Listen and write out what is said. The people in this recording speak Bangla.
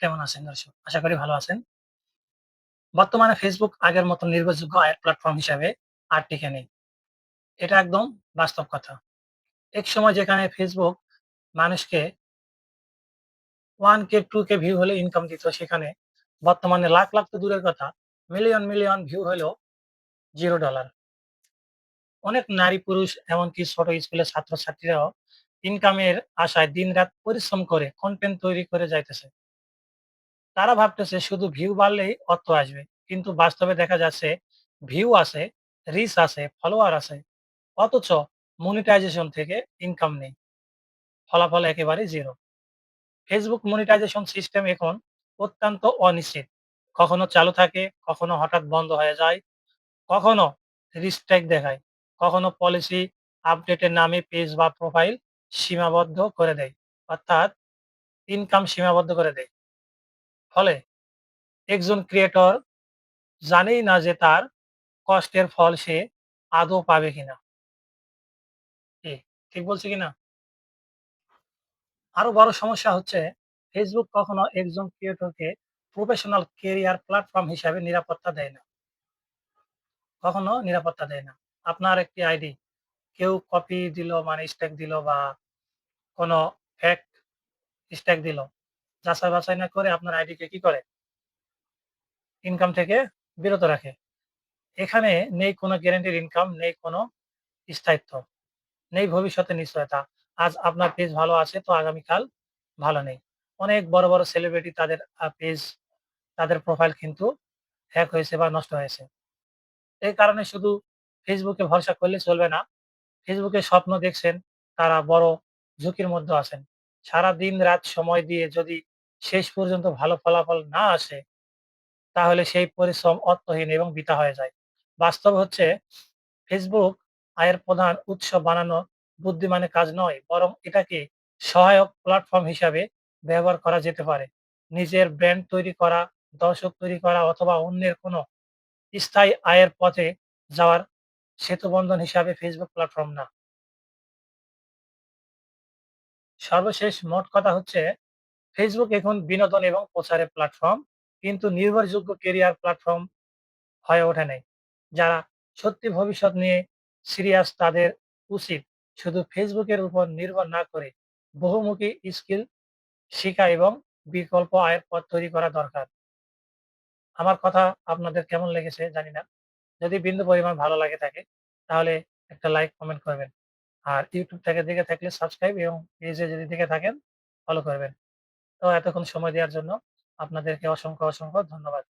কেমন আছেন দর্শক? আশা করি ভালো আছেন। বর্তমানে Facebook আগের মতো নির্ভরযোগ্য আয়ের প্ল্যাটফর্ম হিসাবে আর টিকে নেই। এটা একদম বাস্তব কথা। একসময় যেখানে Facebook মানুষকে 1K 2K ভিউ হলে ইনকাম দিত সেখানে বর্তমানে লাখ, লাখ তো দূরের কথা মিলিয়ন, মিলিয়ন ভিউ হলেও জিরো ডলার অনেক নারী পুরুষ এমনকি ছোট স্কুলের ছাত্রছাত্রীরাও ইনকামের আশায় দিনরাত পরিশ্রম করে কনটেন্ট তৈরি করে যাইতেছে। তারা ভাবতেছে শুধু ভিউ বাড়লেই অর্থ আসবে। কিন্তু বাস্তবে দেখা যাচ্ছে ভিউ আছে, রিচ আছে, ফলোয়ার আছে। অথচ মনিটাইজেশন থেকে ইনকাম নেই। ফলাফল একেবারেই জিরো ফেসবুক মনিটাইজেশন সিস্টেম এখন অত্যন্ত অনিশ্চিত। কখনো চালু থাকে, কখনো হঠাৎ বন্ধ হয়ে যায়, কখনো রিস্ট্রাইক দেখায়, কখনো পলিসি আপডেটের নামে পেজ বা প্রোফাইল সীমাবদ্ধ করে দেয়। অর্থাৎ ইনকাম সীমাবদ্ধ করে দেয়। ফলে একজন ক্রিয়েটর জানেই না যে তার কষ্টের ফল সে আদৌ পাবে কিনা। ঠিক বলছি কিনা? আরও বড় সমস্যা হচ্ছে, Facebook কখনো একজন ক্রিয়েটরকে প্রফেশনাল ক্যারিয়ার প্ল্যাটফর্ম হিসাবে নিরাপত্তা দেয় না। কখনো নিরাপত্তা দেয় না। আপনার একটি আইডি কেউ কপি দিল মানে স্ট্যাক দিল বা কোনো ফেক স্ট্যাক দিল। যাচাই বাছাই না করে আপনার আইডিকে কি করে? ইনকাম থেকে বিরত রাখে। এখানে নেই কোনো গ্যারান্টিড ইনকাম, নেই কোনো স্থায়িত্ব, নেই ভবিষ্যতের নিশ্চয়তা। আজ আপনার পেজ ভালো আছে তো আগামীকাল ভালো নেই। অনেক বড়, বড় সেলিব্রিটি তাদের পেজ, তাদের প্রোফাইল কিন্তু হ্যাক হয়েছে বা নষ্ট হয়েছে। এই কারণে শুধু ফেসবুকে ভরসা করলে চলবে না। এ স্বপ্ন দেখছেন তারা বড় ঝুঁকির মধ্যে আছেন। সারা দিন-রাত সময় দিয়ে যদি শেষ পর্যন্ত ভালো ফলাফল না আসে, তাহলে সেই পরিশ্রম অর্থহীন এবং বৃথা হয়ে যায়। বাস্তব হচ্ছে Facebook আয়ের প্রধান উৎস বানানো বুদ্ধিমানের কাজ নয়, বরং এটাকে সহায়ক প্ল্যাটফর্ম হিসাবে ব্যবহার করা যেতে পারে। নিজের ব্র্যান্ড তৈরি করা, দর্শক তৈরি করা অথবা অন্যের কোনো স্থায়ী আয়ের পথে যাওয়ার সেতুবন্ধন হিসাবে ফেসবুক প্ল্যাটফর্ম না। সর্বশেষ মোট কথা হচ্ছে Facebook এখন বিনোদন এবং প্রচারের প্ল্যাটফর্ম কিন্তু নির্ভরযোগ্য কেরিয়ার প্ল্যাটফর্ম হয়ে ওঠে নাই। যারা সত্যি ভবিষ্যৎ নিয়ে সিরিয়াস তাদের উচিত শুধু ফেসবুকের উপর নির্ভর না করে বহুমুখী স্কিল শিখা এবং বিকল্প আয়ের পথ তৈরি করা দরকার। আমার কথা আপনাদের কেমন লেগেছে জানি না। যদি বিন্দু পরিমাণ ভালো লাগে থাকে তাহলে একটা লাইক, কমেন্ট করবেন। আর YouTube থেকে দেখে থাকলে সাবস্ক্রাইব এবং পেজে যদি দেখে থাকেন ফলো করবেন। তো এতক্ষণ সময় দেওয়ার জন্য আপনাদেরকে অসংখ্য, অসংখ্য ধন্যবাদ।